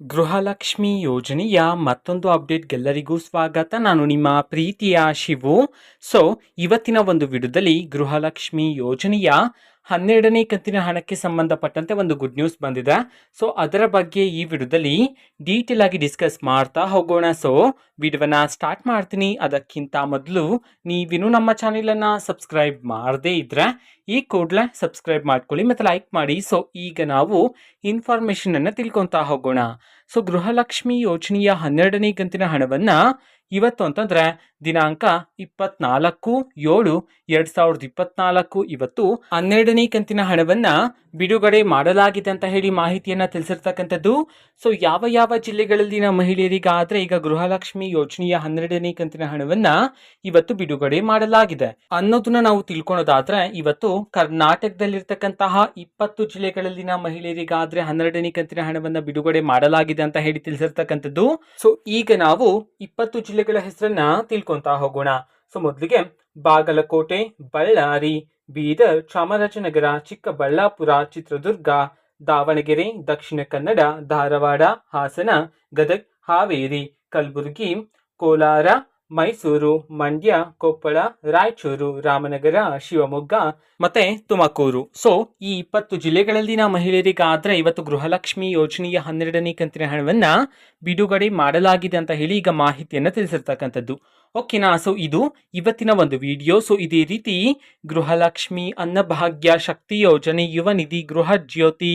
ಗೃಹಲಕ್ಷ್ಮಿ ಯೋಜನೆಯ ಮತ್ತೊಂದು ಅಪ್ಡೇಟ್ಗೆಲ್ಲರಿಗೂ ಸ್ವಾಗತ. ನಾನು ನಿಮ್ಮ ಪ್ರೀತಿಯ ಶಿವು. ಸೊ ಇವತ್ತಿನ ಒಂದು ವಿಡಿಯೋದಲ್ಲಿ ಗೃಹಲಕ್ಷ್ಮಿ ಯೋಜನೆಯ ಹನ್ನೆರಡನೇ ಕಂತಿನ ಹಣಕ್ಕೆ ಸಂಬಂಧಪಟ್ಟಂತೆ ಒಂದು ಗುಡ್ ನ್ಯೂಸ್ ಬಂದಿದೆ. ಸೊ ಅದರ ಬಗ್ಗೆ ಈ ವಿಡಿಯೋದಲ್ಲಿ ಡೀಟೇಲ್ ಆಗಿ ಡಿಸ್ಕಸ್ ಮಾಡ್ತಾ ಹೋಗೋಣ. ಸೊ ವಿಡಿಯೋನ ಸ್ಟಾರ್ಟ್ ಮಾಡ್ತೀನಿ. ಅದಕ್ಕಿಂತ ಮೊದಲು ನೀವಿನ್ನೂ ನಮ್ಮ ಚಾನೆಲನ್ನು ಸಬ್ಸ್ಕ್ರೈಬ್ ಮಾಡದೇ ಇದ್ರೆ ಈ ಕೂಡಲೇ ಸಬ್ಸ್ಕ್ರೈಬ್ ಮಾಡ್ಕೊಳ್ಳಿ ಮತ್ತು ಲೈಕ್ ಮಾಡಿ. ಸೊ ಈಗ ನಾವು ಇನ್ಫಾರ್ಮೇಷನನ್ನು ತಿಳ್ಕೊತಾ ಹೋಗೋಣ. ಸೊ ಗೃಹಲಕ್ಷ್ಮಿ ಯೋಜನೆಯ ಹನ್ನೆರಡನೇ ಕಂತಿನ ಹಣವನ್ನು ಇವತ್ತು ಅಂತಂದರೆ ದಿನಾಂಕ ಇಪ್ಪತ್ನಾಲ್ಕು, ಏಳು, ಎರಡು ಸಾವಿರದ ಇಪ್ಪತ್ನಾಲ್ಕು, ಇವತ್ತು ಹನ್ನೆರಡನೇ ಕಂತಿನ ಹಣವನ್ನು ಬಿಡುಗಡೆ ಮಾಡಲಾಗಿದೆ ಅಂತ ಹೇಳಿ ಮಾಹಿತಿಯನ್ನು ತಿಳಿಸಿರ್ತಕ್ಕಂಥದ್ದು. ಸೊ ಯಾವ ಯಾವ ಜಿಲ್ಲೆಗಳಲ್ಲಿನ ಮಹಿಳೆಯರಿಗಾದರೆ ಈಗ ಗೃಹಲಕ್ಷ್ಮಿ ಯೋಜನೆಯ ಹನ್ನೆರಡನೇ ಕಂತಿನ ಹಣವನ್ನು ಇವತ್ತು ಬಿಡುಗಡೆ ಮಾಡಲಾಗಿದೆ. ಅನ್ನೋದನ್ನ ನಾವು ತಿಳ್ಕೊಳೋದಾದ್ರೆ ಇವತ್ತು ಕರ್ನಾಟಕದಲ್ಲಿರ್ತಕ್ಕಂತಹ ಇಪ್ಪತ್ತು ಜಿಲ್ಲೆಗಳಲ್ಲಿನ ಮಹಿಳೆಯರಿಗಾದ್ರೆ ಹನ್ನೆರಡನೇ ಕಂತಿನ ಹಣವನ್ನು ಬಿಡುಗಡೆ ಮಾಡಲಾಗಿದೆ. ಅಂತ ಹೇಳಿ ತಿಳಿಸಿರ್ತಕ್ಕಂಥದ್ದು. ಸೊ ಈಗ ನಾವು ಇಪ್ಪತ್ತು ಜಿಲ್ಲೆಗಳ ಹೆಸರನ್ನ ತಿಳ್ಕೊಂತ ಹೋಗೋಣ. ಸೊ ಮೊದಲಿಗೆ ಬಾಗಲಕೋಟೆ, ಬಳ್ಳಾರಿ, ಬೀದರ್, ಚಾಮರಾಜನಗರ, ಚಿಕ್ಕಬಳ್ಳಾಪುರ, ಚಿತ್ರದುರ್ಗ, ದಾವಣಗೆರೆ, ದಕ್ಷಿಣ ಕನ್ನಡ, ಧಾರವಾಡ, ಹಾಸನ, ಗದಗ್, ಹಾವೇರಿ, ಕಲಬುರಗಿ, ಕೋಲಾರ ಮೈಸೂರು, ಮಂಡ್ಯ, ಕೊಪ್ಪಳ, ರಾಯಚೂರು, ರಾಮನಗರ, ಶಿವಮೊಗ್ಗ ಮತ್ತೆ ತುಮಕೂರು. ಸೊ ಈ ಇಪ್ಪತ್ತು ಜಿಲ್ಲೆಗಳಲ್ಲಿನ ಮಹಿಳೆಯರಿಗಾದ್ರೆ ಇವತ್ತು ಗೃಹಲಕ್ಷ್ಮಿ ಯೋಜನೆಯ ಹನ್ನೆರಡನೇ ಕಂತಿನ ಹಣವನ್ನ ಬಿಡುಗಡೆ ಮಾಡಲಾಗಿದೆ ಅಂತ ಹೇಳಿ ಈಗ ಮಾಹಿತಿಯನ್ನು ತಿಳಿಸಿರ್ತಕ್ಕಂಥದ್ದು. ಓಕೆನಾ ಸೊ ಇದು ಇವತ್ತಿನ ಒಂದು ವಿಡಿಯೋ ಸೊ ಇದೇ ರೀತಿ ಗೃಹಲಕ್ಷ್ಮಿ ಅನ್ನಭಾಗ್ಯ ಶಕ್ತಿ ಯೋಜನೆ ಯುವ ನಿಧಿ ಗೃಹ ಜ್ಯೋತಿ